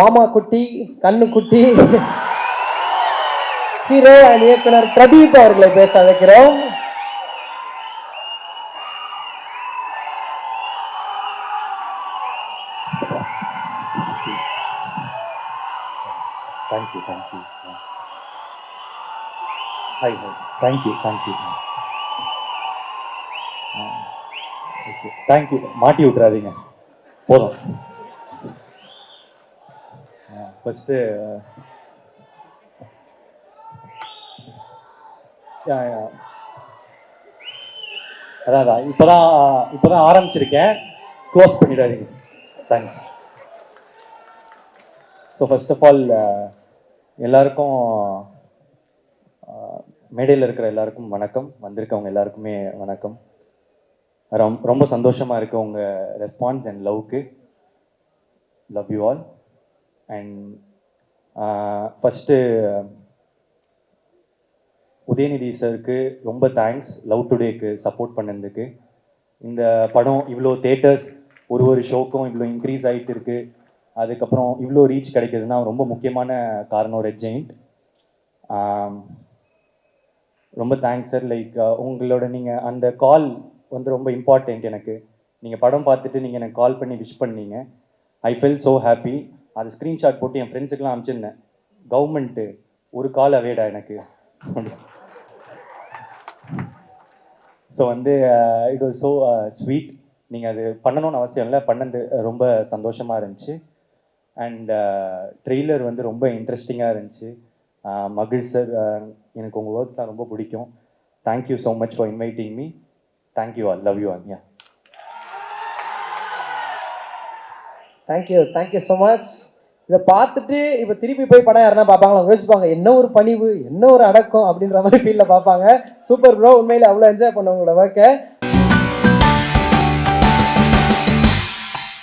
மாமா குட்டி கண்ணு குட்டி. ஹீரோ அண்ட் இயக்குனர் பிரதீப் அவர்களை பேச வைக்கிறோம். Thank you thank you hi hi thank you thank you okay thank you மாட்டி விட்றாதீங்க போதும். ஃபஸ்ட்டு uh, அதான் அதான். இப்போ தான் இப்போ தான் ஆரம்பிச்சிருக்கேன் க்ளோஸ் பண்ணிடாதீங்க thanks so first of all எல்லாருக்கும் uh, மேடையில் இருக்கிற எல்லாருக்கும் வணக்கம். வந்திருக்கவங்க எல்லாருக்குமே வணக்கம். ரொம்ப சந்தோஷமாக இருக்கு உங்கள் response and லவ்க்கு love you all and first Udhayanidhi சருக்கு ரொம்ப தேங்க்ஸ் லவ் டுடேக்கு சப்போர்ட் பண்ணதுக்கு. இந்த படம் இவ்வளோ தேட்டர்ஸ் ஒரு ஒரு ஷோக்கும் இவ்வளோ இன்க்ரீஸ் ஆகிட்டு இருக்கு. அதுக்கப்புறம் இவ்வளோ ரீச் கிடைக்கிறதுனா ரொம்ப முக்கியமான காரணம் ரெட் ஜெயிண்ட் ரொம்ப தேங்க்ஸ் சார் லைக் உங்களோட நீங்கள் அந்த கால் வந்து ரொம்ப இம்பார்ட்டண்ட் எனக்கு. நீங்கள் படம் பார்த்துட்டு நீங்கள் எனக்கு கால் பண்ணி விஷ் பண்ணீங்க. ஐ ஃபெல் ஸோ ஹாப்பி அது ஸ்க்ரீன்ஷாட் போட்டு என் ஃப்ரெண்ட்ஸுக்கெலாம் அனுப்பிச்சிருந்தேன். கவர்மெண்ட்டு ஒரு கால் அவேடா எனக்கு. ஸோ வந்து இட் வாஸ் ஸோ ஸ்வீட் நீங்கள் அது பண்ணணும்னு அவசியம் இல்லை. பண்ணது ரொம்ப சந்தோஷமாக இருந்துச்சு. அண்ட் ட்ரெய்லர் uh, வந்து ரொம்ப இன்ட்ரெஸ்டிங்காக இருந்துச்சு. Uh, மகிழ் சார் uh, எனக்கு உங்கள் ஒர்க் தான் ரொம்ப பிடிக்கும். Thank you so much for inviting me thank you all love you Anya thank you thank you so much இதை பார்த்துட்டு இப்போ திருப்பி போய் படம் யாருன்னா பார்ப்பாங்களா? யோசிப்பாங்க என்ன ஒரு பணிவு என்ன ஒரு அடக்கம் அப்படின்ற மாதிரி ஃபீலில் பார்ப்பாங்க. சூப்பர் ப்ரோ உண்மையில் அவ்வளோ என்ஜாய் பண்ண உங்களோட ஒர்க்கை